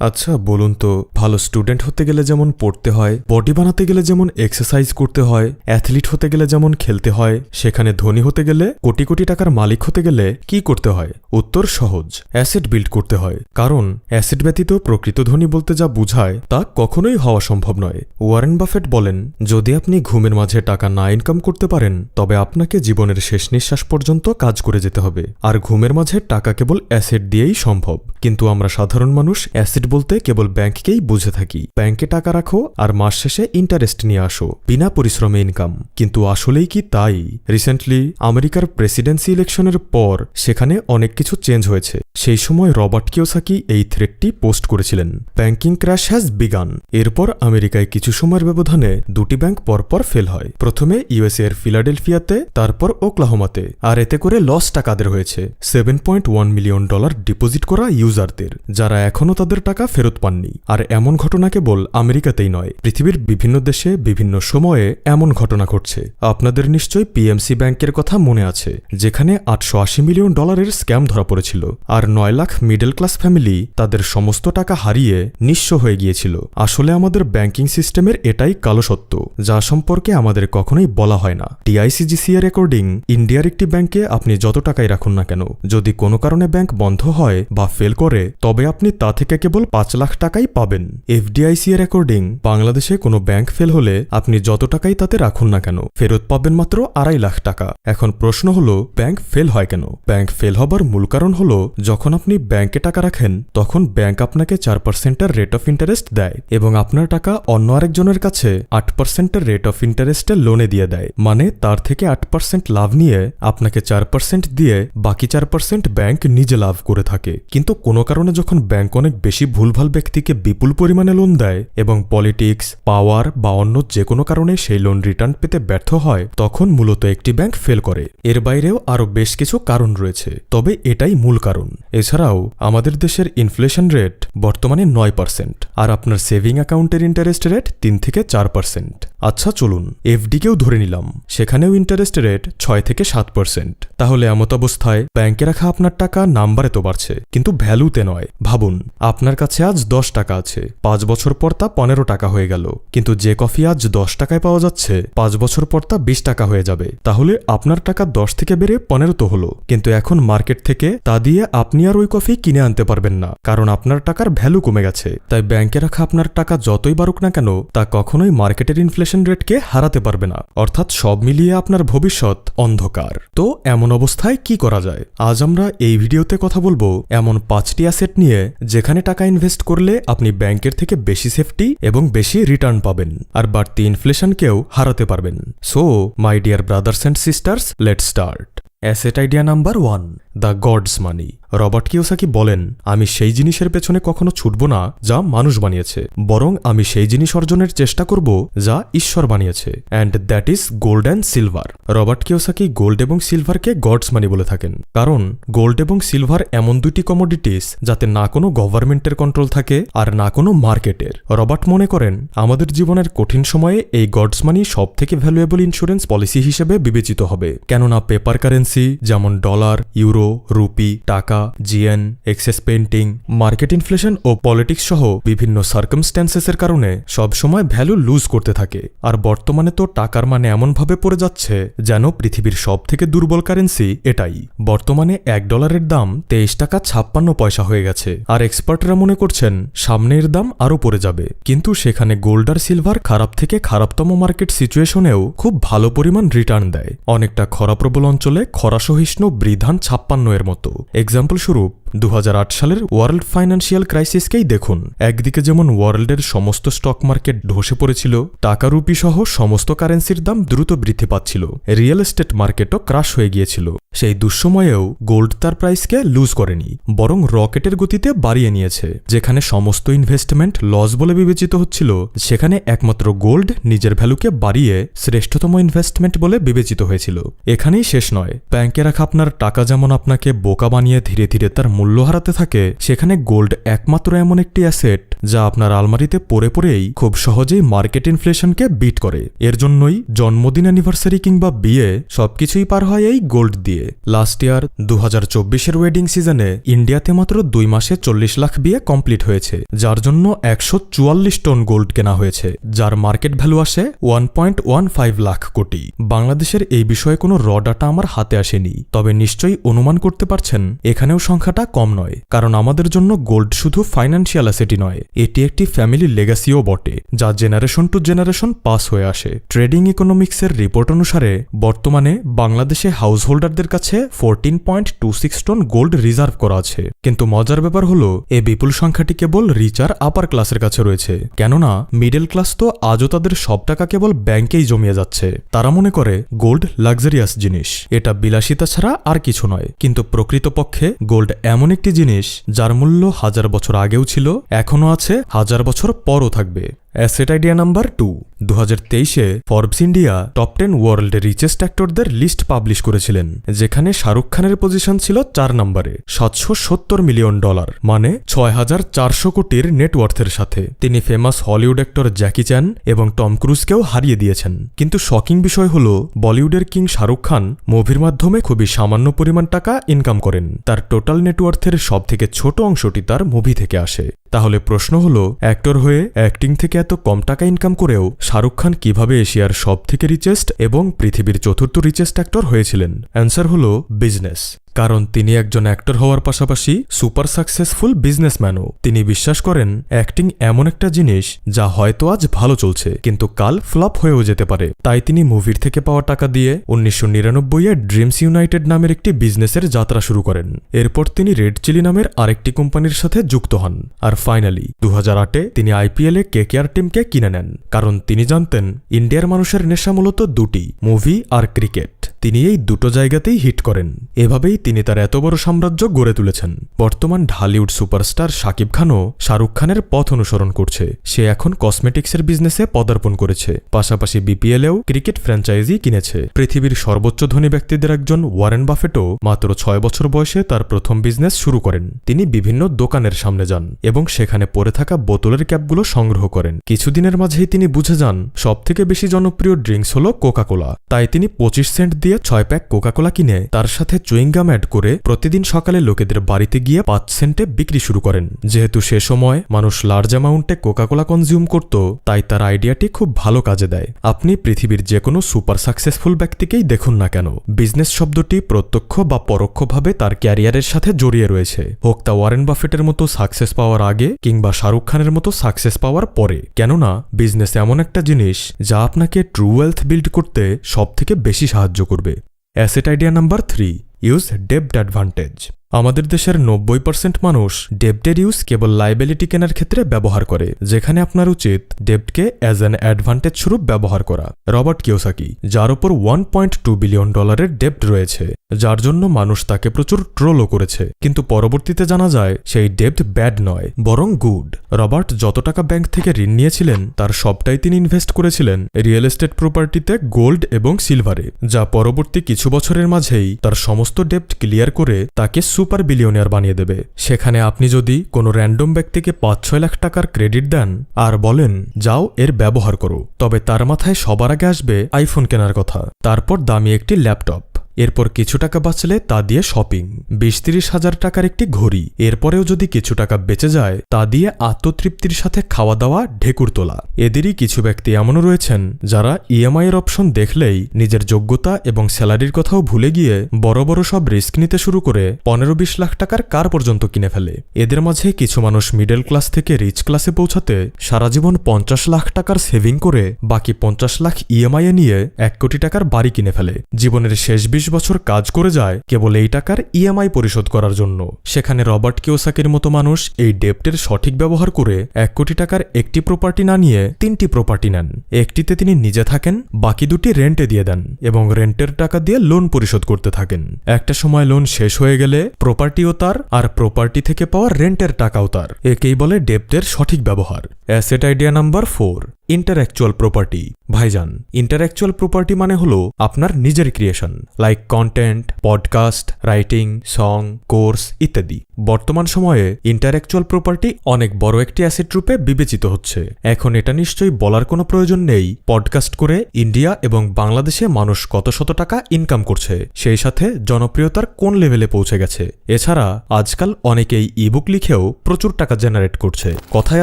আচ্ছা বলুন তো, ভালো স্টুডেন্ট হতে গেলে যেমন পড়তে হয় বডি বানাতে গেলে যেমন এক্সারসাইজ করতে হয় অ্যাথলিট হতে গেলে যেমন খেলতে হয়, সেখানে ধনী হতে গেলে, কোটি কোটি টাকার মালিক হতে গেলে কি করতে হয়? উত্তর সহজ অ্যাসেট বিল্ড করতে হয়, কারণ অ্যাসেট ব্যতীত প্রকৃত ধনী বলতে যা বুঝায়, তা কখনোই হওয়া সম্ভব নয়। ওয়ারেন বাফেট বলেন, যদি আপনি ঘুমের মাঝে টাকা না ইনকাম করতে পারেন, তবে আপনাকে জীবনের শেষ নিঃশ্বাস পর্যন্ত কাজ করে যেতে হবে। আর ঘুমের মাঝে টাকা কেবল অ্যাসেট দিয়েই সম্ভব। কিন্তু আমরা সাধারণ মানুষ অ্যাসেট বলতে কেবল ব্যাংককেই বুঝে থাকি। ব্যাংকে টাকা রাখো আর মাস শেষে ইন্টারেস্ট নিয়ে আসো, বিনা পরিশ্রমে ইনকাম কিন্তু আসলেই কি তাই? রিসেন্টলি আমেরিকার প্রেসিডেন্সি ইলেকশনের পর সেখানে অনেক কিছু চেঞ্জ হয়েছে। সেই সময় রবার্ট কিওসাকি এই থ্রেডটি পোস্ট করেছিলেন। ব্যাংকিং ক্র্যাশ হ্যাজ বিগান এরপর আমেরিকায় কিছু সময়ের ব্যবধানে দুটি ব্যাংক পরপর ফেল হয়। প্রথমে ইউএসএ এর ফিলাডেলফিয়াতে তারপর ওক্লাহোমাতে আর এতে করে লস টাকাদের হয়েছে? Seven point one million dollar deposit করা ইউজারদের যারা এখনও তাদের টাকা ফেরত পাননি। আর এমন ঘটনা কেবল আমেরিকাতেই নয়, পৃথিবীর বিভিন্ন দেশে বিভিন্ন সময়ে এমন ঘটনা ঘটছে। আপনাদের নিশ্চয়ই পিএমসি ব্যাংকের কথা মনে আছে, যেখানে আটশো আশি মিলিয়ন ডলারের স্ক্যাম ধরা পড়েছিল, আর নয় লাখ মিডল ক্লাস ফ্যামিলি তাদের সমস্ত টাকা হারিয়ে নিঃস্ব হয়ে গিয়েছিল। আসলে আমাদের ব্যাংকিং সিস্টেমের এটাই কালো সত্য, যা সম্পর্কে আমাদের কখনোই বলা হয় না। টিআইসিজিসি এর রেকর্ডিং, ইন্ডিয়ার একটি ব্যাংকে আপনি যত টাকাই রাখুন না কেন, যদি কোনো কারণে ব্যাংক বন্ধ হয় বা ফেল করে, তবে আপনি তা থেকে কেবল পাঁচ লাখ টাকাই পাবেন। এফডিআইসি এর রেকর্ডিং বাংলাদেশে কোনো ব্যাংক ফেল হলে আপনি যত টাকাই তাতে রাখুন না কেন, ফেরত পাবেন মাত্র আড়াই লাখ টাকা। এখন প্রশ্ন হলো ব্যাংক ফেল হয় কেন? ব্যাংক ফেল হবার মূল কারণ হলো, যখন আপনি ব্যাংকে টাকা রাখেন, তখন ব্যাংক আপনাকে চার পার্সেন্টের রেট অফ ইন্টারেস্ট দেয় এবং আপনার টাকা অন্য আরেকজনের কাছে আট পার্সেন্টের রেট অফ ইন্টারেস্টের লোনে দিয়ে দেয়। মানে তার থেকে আট পার্সেন্ট লাভ নিয়ে আপনাকে চার পার্সেন্ট দিয়ে বাকি চার পার্সেন্ট ব্যাংক নিজে লাভ করে থাকে। কিন্তু কোনো কারণে যখন ব্যাংক অনেক বেশি ভুলভাল ব্যক্তিকে বিপুল পরিমাণে লোন দেয় এবং পলিটিক্স পাওয়ার বা অন্য যে কোনো কারণে সেই লোন রিটার্ন পেতে ব্যর্থ হয়, তখন মূলত একটি ব্যাংক ফেল করে। এর বাইরেও আরও বেশ কিছু কারণ রয়েছে, তবে এটাই মূল কারণ। এছাড়াও, আমাদের দেশের ইনফ্লেশন রেট বর্তমানে নয় পার্সেন্ট আর আপনার সেভিং অ্যাকাউন্টের ইন্টারেস্ট রেট তিন থেকে চার পার্সেন্ট আচ্ছা চলুন, এফডিকেও ধরে নিলাম, সেখানেও ইন্টারেস্ট রেট ছয় থেকে সাত পার্সেন্ট তাহলে এমত অবস্থায় ব্যাংকে রাখা আপনার টাকা নাম্বারে তো বাড়ছে, কিন্তু ভ্যালুতে নয়। ভাবুন, আপনার কাছে আজ দশ টাকা আছে। পাঁচ বছর পর তা পনেরো টাকা হয়ে গেল। কিন্তু যে কফি আজ দশ টাকায় পাওয়া যাচ্ছে, পাঁচ বছর পর তা বিশ টাকা হয়ে যাবে। তাহলে আপনার টাকা দশ থেকে বেড়ে পনেরো তো হলো। কিন্তু এখন মার্কেট থেকে তা দিয়ে আপনি আর ওই কফি কিনে আনতে পারবেন না, কারণ আপনার টাকার ভ্যালু কমে গেছে। তাই ব্যাংকে রাখা আপনার টাকা যতই বাড়ুক না কেন, তা কখনোই মার্কেটের ইনফ্লেশন রেটকে হারাতে পারবে না। অর্থাৎ সব মিলিয়ে আপনার ভবিষ্যৎ অন্ধকার। তো এমন অবস্থায় কি করা যায়? আজ আমরা এই ভিডিওতে কথা বলব এমন পাঁচটি অ্যাসেট নিয়ে, যেখানে টাকা ইনভেস্ট করলে আপনি ব্যাংকের থেকে বেশি সেফটি এবং বেশি রিটার্ন পাবেন আর বাড়তি ইনফ্লেশনকেও হারাতে পারবেন। So my dear brothers and sisters let start asset idea number one the God's money. Robert Kiyosaki বলেন, আমি সেই জিনিসের পেছনে কখনো ছুটব না যা মানুষ বানিয়েছে, বরং আমি সেই জিনিস অর্জনের চেষ্টা করব যা ঈশ্বর বানিয়েছে and that is gold and silver Robert Kiyosaki gold এবং সিলভারকে গডস মানি বলে থাকেন, কারণ গোল্ড এবং সিলভার এমন দুইটি কমোডিটিস যাতে না কোনো গভর্নমেন্টের কন্ট্রোল থাকে আর না কোনো মার্কেটের রবার্ট মনে করেন, আমাদের জীবনের কঠিন সময়ে এই গডস মানি সব থেকে ভ্যালুয়েবল ইন্স্যুরেন্স পলিসি হিসেবে বিবেচিত হবে, কেননা পেপার কারেন্সি যেমন ডলার ইউরো রুপি টাকা জিএন এক্সেস পেন্টিং মার্কেট ইনফ্লেশন ও পলিটিক্স সহ বিভিন্ন সার্কামস্ট্যান্সেসের কারণে সবসময় ভ্যালু লুজ করতে থাকে। আর বর্তমানে তো টাকার মানে এমনভাবে পড়ে যাচ্ছে যেন পৃথিবীর সব থেকে দুর্বল কারেন্সি এটাই। বর্তমানে এক ডলারের দাম তেইশ টাকা ছাপ্পান্ন পয়সা হয়ে গেছে। আর এক্সপার্টরা মনে করছেন সামনের দাম আরও পড়ে যাবে। কিন্তু সেখানে গোল্ড আর সিলভার খারাপ থেকে খারাপতম মার্কেট সিচুয়েশনেও খুব ভালো পরিমাণ রিটার্ন দেয়। অনেকটা খরাপ্রবল অঞ্চলে খরাসহিষ্ণু বৃধান ছাপ্পান্ন এর মতো। এক্সাম্পল স্বরূপ দু হাজার আট সালের ওয়ার্ল্ড ফাইন্যান্সিয়াল ক্রাইসিসকেই দেখুন। একদিকে যেমন ওয়ার্ল্ডের সমস্ত স্টক মার্কেট ধসে পড়েছিল টাকা রুপি সহ সমস্ত কারেন্সির দাম দ্রুত বৃদ্ধি পাচ্ছিল। রিয়েল এস্টেট মার্কেটও ক্রাশ হয়ে গিয়েছিল। সেই দুঃসময়েও গোল্ড তার প্রাইসকে লুজ করেনি, বরং রকেটের গতিতে বাড়িয়ে নিয়েছে, যেখানে সমস্ত ইনভেস্টমেন্ট লস বলে বিবেচিত হচ্ছিল, সেখানে একমাত্র গোল্ড নিজের ভ্যালুকে বাড়িয়ে শ্রেষ্ঠতম ইনভেস্টমেন্ট বলে বিবেচিত হয়েছিল। এখানেই শেষ নয়, ব্যাংকে রাখা আপনার টাকা যেমন আপনাকে বোকা বানিয়ে ধীরে ধীরে তার হারাতে থাকে সেখানে গোল্ড একমাত্র এমন একটি অ্যাসেট যা আপনার আলমারিতে পরে পরেই খুব সহজেই মার্কেট ইনফ্লেশনকে বিট করে। এর জন্যই জন্মদিন অ্যানিভার্সারি কিংবা বিয়ে সবকিছুই পার হয় এই গোল্ড দিয়ে। লাস্ট ইয়ার দু হাজার চব্বিশের ওয়েডিং সিজনে ইন্ডিয়াতে মাত্র দুই মাসে চল্লিশ লাখ বিয়ে কমপ্লিট হয়েছে, যার জন্য একশো চুয়াল্লিশ টন গোল্ড কেনা হয়েছে, যার মার্কেট ভ্যালু আসে one point one five lakh কোটি। বাংলাদেশের এই বিষয়ে কোনো র ডাটা আমার হাতে আসেনি, তবে নিশ্চয়ই অনুমান করতে পারছেন, এখানেও সংখ্যাটা কম নয়, কারণ আমাদের জন্য গোল্ড শুধু ফাইন্যান্সিয়াল অ্যাসেটই নয়। এটি একটি ফ্যামিলি লেগাসিও বটে, যা জেনারেশন টু জেনারেশন পাস হয়ে আসে। ট্রেডিং ইকোনমিক্সের রিপোর্ট অনুসারে, বর্তমানে বাংলাদেশে হাউস হোল্ডারদের কাছে fourteen point two six ton gold reserve করা আছে। কিন্তু মজার ব্যাপার হলো এ বিপুল সংখ্যাটি কেবল রিচ আর আপার ক্লাসের কাছে রয়েছে। কেননা মিডল ক্লাস তো আজও তাদের সব টাকা কেবল ব্যাংকেই জমিয়ে যাচ্ছে। তারা মনে করে গোল্ড লাক্সারিয়াস জিনিস। এটা বিলাসিতা ছাড়া আর কিছু নয়। কিন্তু প্রকৃতপক্ষে গোল্ড এমন একটি জিনিস, যার মূল্য হাজার বছর আগেও ছিল, এখনও আছে হাজার বছর পরও থাকবে। Asset idea number two. দু হাজার তেইশে Forbes India top ten world richest অ্যাক্টরদের list publish করেছিলেন, যেখানে শাহরুখ খানের পজিশন ছিল চার নম্বরে, সাতশো সত্তর মিলিয়ন ডলার মানে ছয় হাজার চারশো কোটির নেটওয়ার্থের সাথে। তিনি famous Hollywood actor Jackie Chan এবং টম ক্রুজকেও হারিয়ে দিয়েছেন। কিন্তু শকিং বিষয় হল, বলিউডের কিং শাহরুখ খান মুভির মাধ্যমে খুবই সামান্য পরিমাণ টাকা ইনকাম করেন। তার টোটাল নেটওয়ার্থের সব থেকে ছোট অংশটি তার মুভি থেকে আসে। তাহলে প্রশ্ন হলো অ্যাক্টর হয়ে অ্যাক্টিং থেকে এত কম টাকা ইনকাম করেও শাহরুখ খান কীভাবে এশিয়ার সব থেকে রিচেস্ট এবং পৃথিবীর চতুর্থ রিচেস্ট অ্যাক্টর হয়েছিলেন? অ্যান্সার হল বিজনেস কারণ তিনি একজন অ্যাক্টর হওয়ার পাশাপাশি সুপার সাকসেসফুল বিজনেসম্যানও। তিনি বিশ্বাস করেন, অ্যাক্টিং এমন একটা জিনিস যা হয়তো আজ ভালো চলছে, কিন্তু কাল ফ্লপ হয়েও যেতে পারে। তাই তিনি মুভির থেকে পাওয়া টাকা দিয়ে উনিশশো নিরানব্বই এ ড্রিমস ইউনাইটেড নামের একটি বিজনেসের যাত্রা শুরু করেন। এরপর তিনি রেড চিলি নামের আরেকটি কোম্পানির সাথে যুক্ত হন। আর ফাইনালি দু হাজার আটে তিনি আইপিএলে কেকেআর টিমকে কিনে নেন, কারণ তিনি জানতেন, ইন্ডিয়ার মানুষের নেশা মূলত দুটি, মুভি আর ক্রিকেট। তিনি এই দুটো জায়গাতেই হিট করেন। এভাবেই তিনি তার এত বড় সাম্রাজ্য গড়ে তুলেছেন। বর্তমান ঢালিউড সুপারস্টার শাকিব খানও শাহরুখ খানের পথ অনুসরণ করছে। সে এখন কসমেটিক্সের বিজনেসে পদার্পণ করেছে। পাশাপাশি বিপিএলেও ক্রিকেট ফ্র্যাঞ্চাইজি কিনেছে। পৃথিবীর সর্বোচ্চ ধনী ব্যক্তিদের একজন ওয়ারেন বাফেটও মাত্র ছয় বছর বয়সে তার প্রথম বিজনেস শুরু করেন। তিনি বিভিন্ন দোকানের সামনে যান এবং সেখানে পড়ে থাকা বোতলের ক্যাপগুলো সংগ্রহ করেন। কিছুদিনের মাঝেই তিনি বুঝে যান, সবথেকে বেশি জনপ্রিয় ড্রিঙ্কস হল কোকাকোলা। তাই তিনি পঁচিশ সেন্ট দিয়ে ছয় প্যাক কোকাকোলা কিনে তার সাথে চুইংগাম অ্যাড করে প্রতিদিন সকালে লোকেদের বাড়িতে গিয়ে পাঁচ সেন্টে বিক্রি শুরু করেন। যেহেতু সে সময় মানুষ লার্জ অ্যামাউন্টে কোকাকোলা কনজিউম করত, তাই তার আইডিয়াটি খুব ভালো কাজে দেয়। আপনি পৃথিবীর যে কোনো সুপার সাকসেসফুল ব্যক্তিকেই দেখুন না কেন। বিজনেস শব্দটি প্রত্যক্ষ বা পরোক্ষভাবে তার ক্যারিয়ারের সাথে জড়িয়ে রয়েছে। হোক তা ওয়ারেন বাফেটের মতো সাকসেস পাওয়ার আগে কিংবা শাহরুখ খানের মতো সাকসেস পাওয়ার পরে। কেননা বিজনেস এমন একটা জিনিস যা আপনাকে ট্রু ওয়েলথ বিল্ড করতে সবথেকে বেশি সাহায্য করবে। Asset idea number three use ডেপড advantage. আমাদের দেশের নব্বই পার্সেন্ট মানুষ ডেপ্টের ইউজ কেবল লাইবিলিটি কেনার ক্ষেত্রে ব্যবহার করে, যেখানে আপনার উচিত ডেপ্টকে অ্যাজ অ্যান অ্যাডভান্টেজ স্বরূপ ব্যবহার করা। রবার্ট কিওসাকি, যার ওপর ওয়ান পয়েন্ট টু বিলিয়ন ডলারের ডেপ্ট রয়েছে, যার জন্য মানুষ তাকে প্রচুর ট্রোলও করেছে। কিন্তু পরবর্তীতে জানা যায়, সেই ডেপ্ট ব্যাড নয়, বরং গুড রবার্ট যত টাকা ব্যাংক থেকে ঋণ নিয়েছিলেন, তার সবটাই তিনি ইনভেস্ট করেছিলেন রিয়েল এস্টেট প্রপার্টিতে গোল্ড এবং সিলভারে যা পরবর্তী কিছু বছরের মাঝেই তার সমস্ত ডেপ্ট ক্লিয়ার করে তাকে সুপার বিলিয়নিয়ার বানিয়ে দেবে। সেখানে আপনি যদি কোনো র্যান্ডম ব্যক্তিকে পাঁচ ছয় লাখ টাকার ক্রেডিট দেন আর বলেন, যাও, এর ব্যবহার করো, তবে তার মাথায় সবার আগে আসবে আইফোন কেনার কথা। তারপর দামি একটি ল্যাপটপ। এরপর কিছু টাকা বাঁচলে তা দিয়ে শপিং বিশ তিরিশ হাজার টাকার একটি ঘড়ি। এরপরেও যদি কিছু টাকা বেঁচে যায়, তা দিয়ে আত্মতৃপ্তির সাথে খাওয়া দাওয়া ঢেকুর তোলা। এদেরই কিছু ব্যক্তি এমনও রয়েছেন, যারা ইএমআই এর অপশন দেখলেই নিজের যোগ্যতা এবং স্যালারির কথাও ভুলে গিয়ে বড় বড় সব রিস্ক নিতে শুরু করে পনেরো বিশ লাখ টাকার কার পর্যন্ত কিনে ফেলে। এদের মাঝে কিছু মানুষ মিডল ক্লাস থেকে রিচ ক্লাসে পৌঁছাতে সারা জীবন পঞ্চাশ লাখ টাকার সেভিং করে বাকি পঞ্চাশ লাখ ইএমআই এ নিয়ে এক কোটি টাকার বাড়ি কিনে ফেলে। জীবনের শেষ বিশ বছর কাজ করে যায় কেবল এই টাকার ইএমআই পরিশোধ করার জন্য। সেখানে রবার্ট কিওসাকের মতো মানুষ এই ডেপ্টের সঠিক ব্যবহার করে এক কোটি টাকার একটি প্রপার্টি না নিয়ে তিনটি প্রপার্টি নেন। একটিতে তিনি নিজে থাকেন, বাকি দুটি রেন্টে দিয়ে দেন এবং রেন্টের টাকা দিয়ে লোন পরিশোধ করতে থাকেন। একটা সময় লোন শেষ হয়ে গেলে প্রপার্টিও তার আর প্রপার্টি থেকে পাওয়া রেন্টের টাকাও তার। একেই বলে ডেপ্টের সঠিক ব্যবহার। Asset idea number four intellectual property ভাইজান ইন্টারঅ্যাকচুয়াল প্রপার্টি মানে হলো আপনার নিজের creation like content podcast writing song course ইত্যাদি। বর্তমান সময়ে ইন্টারেকচুয়াল প্রপার্টি অনেক বড় একটি অ্যাসেট রূপে বিবেচিত হচ্ছে। এখন এটা নিশ্চয়ই বলার কোনো প্রয়োজন নেই। পডকাস্ট করে ইন্ডিয়া এবং বাংলাদেশে মানুষ কত শত টাকা ইনকাম করছে, সেই সাথে জনপ্রিয়তার কোন লেভেলে পৌঁছে গেছে। এছাড়া আজকাল অনেকেই ইবুক লিখেও প্রচুর টাকা জেনারেট করছে। কথায়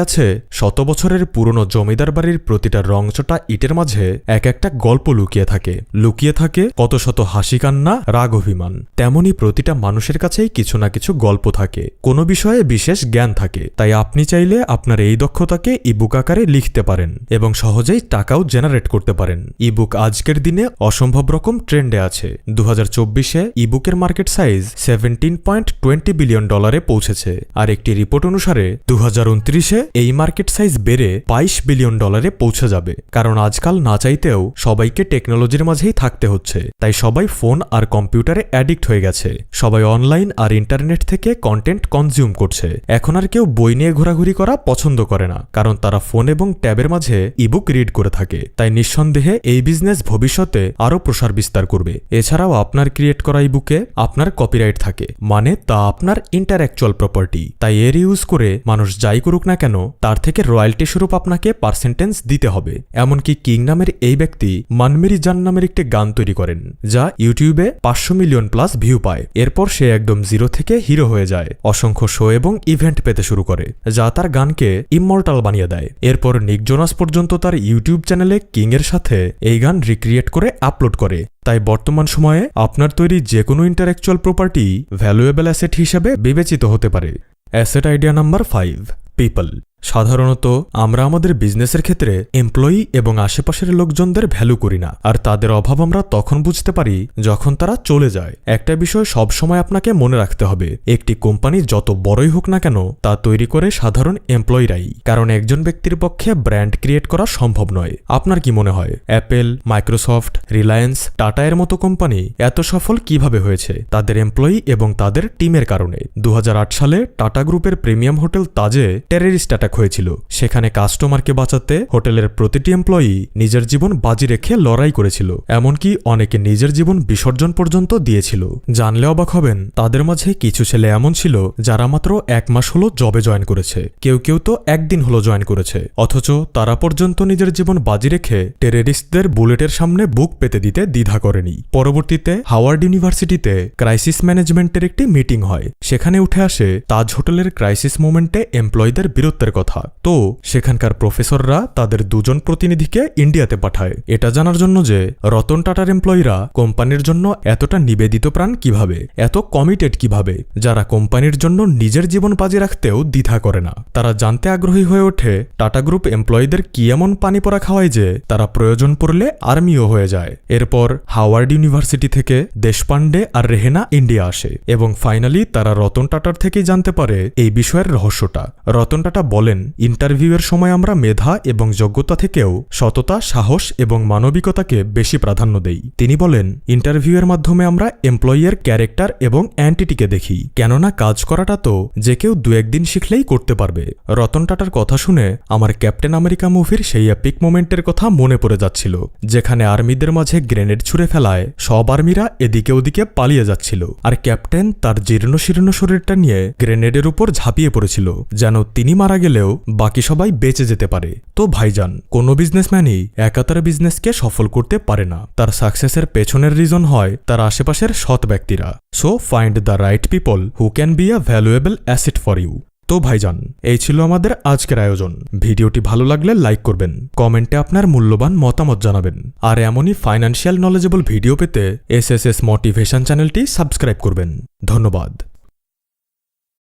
আছে, শত বছরের পুরনো জমিদার বাড়ির প্রতিটা রংচটা ইটের মাঝে এক একটা গল্প লুকিয়ে থাকে। লুকিয়ে থাকে কত শত হাসি কান্না রাগ অভিমান। তেমনই প্রতিটা মানুষের কাছেই কিছু না কিছু গল্প থাকে। কোনো বিষয়ে বিশেষ জ্ঞান থাকে, তাই আপনি চাইলে আপনার এই দক্ষতাকে ইবুক আকারে লিখতে পারেন এবং সহজেই টাকাও জেনারেট করতে পারেন। ইবুক আজকের দিনে অসম্ভব রকম ট্রেন্ডে আছে। দু হাজার চব্বিশে ইবুকের market size seventeen point twenty billion ডলারে পৌঁছেছে আর একটি রিপোর্ট অনুসারে দু হাজার উনত্রিশে এই মার্কেট সাইজ বেড়ে বাইশ বিলিয়ন ডলারে পৌঁছে যাবে। কারণ আজকাল না চাইতেও সবাইকে টেকনোলজির মাঝেই থাকতে হচ্ছে, তাই সবাই ফোন আর কম্পিউটারে অ্যাডিক্ট হয়ে গেছে। সবাই অনলাইন আর ইন্টারনেট থেকে কন্টেন্ট কনজিউম করছে। এখন আর কেউ বই নিয়ে ঘোরাঘুরি করা পছন্দ করে না, কারণ তারা ফোন এবং ট্যাবের মাঝে ইবুক রিড করে থাকে। তাই নিঃসন্দেহে এই বিজনেস ভবিষ্যতে আরও প্রসার বিস্তার করবে। এছাড়াও আপনার ক্রিয়েট করা ইবুকে আপনার কপিরাইট থাকে মানে তা আপনার ইন্টারঅ্যাকচুয়াল প্রপার্টি তাই এর ইউজ করে মানুষ যাই করুক না কেন, তার থেকে রয়্যালটি স্বরূপ আপনাকে পার্সেন্টেন্স দিতে হবে। এমনকি কিং নামের এই ব্যক্তি মানমেরি জান নামের একটি গান তৈরি করেন, যা ইউটিউবে পাঁচশো মিলিয়ন প্লাস ভিউ পায়। এরপর সে একদম জিরো থেকে হিরো হয়ে যায়। অসংখ্য শো এবং ইভেন্ট পেতে শুরু করে, যা তার গানকে ইমমর্টাল বানিয়ে দেয়। এরপর নিক জোনাস পর্যন্ত তার ইউটিউব চ্যানেলে কিং এর সাথে এই গান রিক্রিয়েট করে আপলোড করে। তাই বর্তমান সময়ে আপনার তৈরি যে কোনো ইন্টারেকচুয়াল প্রপার্টি ভ্যালুয়েবল অ্যাসেট হিসেবে বিবেচিত হতে পারে। Asset idea number five, people. সাধারণত, আমরা আমাদের বিজনেসের ক্ষেত্রে এমপ্লয়ি এবং আশেপাশের লোকজনদের ভ্যালু করি না। আর তাদের অভাব আমরা তখন বুঝতে পারি যখন তারা চলে যায়। একটা বিষয় সবসময় আপনাকে মনে রাখতে হবে, একটি কোম্পানি যত বড়ই হোক না কেন, তা তৈরি করে সাধারণ এমপ্লয়িরাই কারণ একজন ব্যক্তির পক্ষে ব্র্যান্ড ক্রিয়েট করা সম্ভব নয়। আপনার কি মনে হয়? অ্যাপেল মাইক্রোসফট রিলায়েন্স টাটা এর মতো কোম্পানি এত সফল কীভাবে হয়েছে? তাদের এমপ্লয়ি এবং তাদের টিমের কারণে। দু হাজার আট সালে টাটা গ্রুপের প্রিমিয়াম হোটেল তাজে টেররিস্ট অ্যাটাক হয়েছিল। সেখানে কাস্টমারকে বাঁচাতে হোটেলের প্রতিটি এমপ্লয়ি নিজের জীবন বাজি রেখে লড়াই করেছিল। এমনকি অনেকে নিজের জীবন বিসর্জন পর্যন্ত দিয়েছিল। জানলে অবাক হবেন, তাদের মাঝে কিছু ছেলে এমন ছিল যারা মাত্র এক মাস হলো জবে জয়েন করেছে। কেউ কেউ তো একদিন হলো জয়েন করেছে। অথচ তারা পর্যন্ত নিজের জীবন বাজি রেখে টেররিস্টদের বুলেটের সামনে বুক পেতে দিতে দ্বিধা করেনি। পরবর্তীতে হাওয়ার্ড ইউনিভার্সিটিতে ক্রাইসিস ম্যানেজমেন্টের একটি মিটিং হয়। সেখানে উঠে আসে তাজ হোটেলের ক্রাইসিস মোমেন্টে এমপ্লয়ীদের বীরত্বের কথা। তো, সেখানকার প্রফেসররা তাদের দুজন প্রতিনিধিকে ইন্ডিয়াতে পাঠায়। এটা জানার জন্য যে, রতন টাটার এমপ্লয়িরা কোম্পানির জন্য এতটা নিবেদিত প্রাণ কীভাবে? এত কমিটেড কীভাবে? যারা কোম্পানির জন্য নিজের জীবন বাজি রাখতেও দ্বিধা করে না। তারা জানতে আগ্রহী হয়ে ওঠে, টাটা গ্রুপ এমপ্লয়ীদের কি এমন পানি পড়া খাওয়ায় যে, তারা প্রয়োজন পড়লে আর্মিও হয়ে যায়। এরপর হাওয়ার্ড ইউনিভার্সিটি থেকে দেশপান্ডে আর রেহেনা ইন্ডিয়া আসে। এবং ফাইনালি তারা রতন টাটার থেকেই জানতে পারে এই বিষয়ের রহস্যটা। রতন টাটা বলেন, ইন্টারভিউয়ের সময় আমরা মেধা এবং যোগ্যতা থেকেও সততা, সাহস এবং মানবিকতাকে বেশি প্রাধান্য দেই। তিনি বলেন, ইন্টারভিউয়ের মাধ্যমে আমরা এমপ্লয়ির ক্যারেক্টার এবং অ্যান্টিটিকে দেখি। কেননা কাজ করাটা তো যে কেউ দু একদিন শিখলেই করতে পারবে। রতন টাটার কথা শুনে আমার ক্যাপ্টেন আমেরিকা মুভির সেই অ্যাপিক মোমেন্টের কথা মনে পড়ে যাচ্ছিল, যেখানে আর্মিদের মাঝে গ্রেনেড ছুড়ে ফেলায় সব আর্মিরা এদিকে ওদিকে পালিয়ে যাচ্ছিল। আর ক্যাপ্টেন তার জীর্ণ শীর্ণ শরীরটা নিয়ে গ্রেনেডের উপর ঝাঁপিয়ে পড়েছিল, যেন তিনি মারা গেলেও বাকি সবাই বেঁচে যেতে পারে। তো ভাইজান, কোনো বিজনেসম্যানই একাতার বিজনেসকে সফল করতে পারে না। তার সাকসেসের পেছনের রিজন হয় তার আশেপাশের সৎ ব্যক্তিরা। So find the right people who can be a valuable asset for you তো ভাইজান, এই ছিল আমাদের আজকের আয়োজন। ভিডিওটি ভালো লাগলে লাইক করবেন। কমেন্টে আপনার মূল্যবান মতামত জানাবেন। আর এমনই ফাইন্যান্সিয়াল নলেজেবল ভিডিও পেতে এস এস এস মোটিভেশন চ্যানেলটি সাবস্ক্রাইব করবেন। ধন্যবাদ।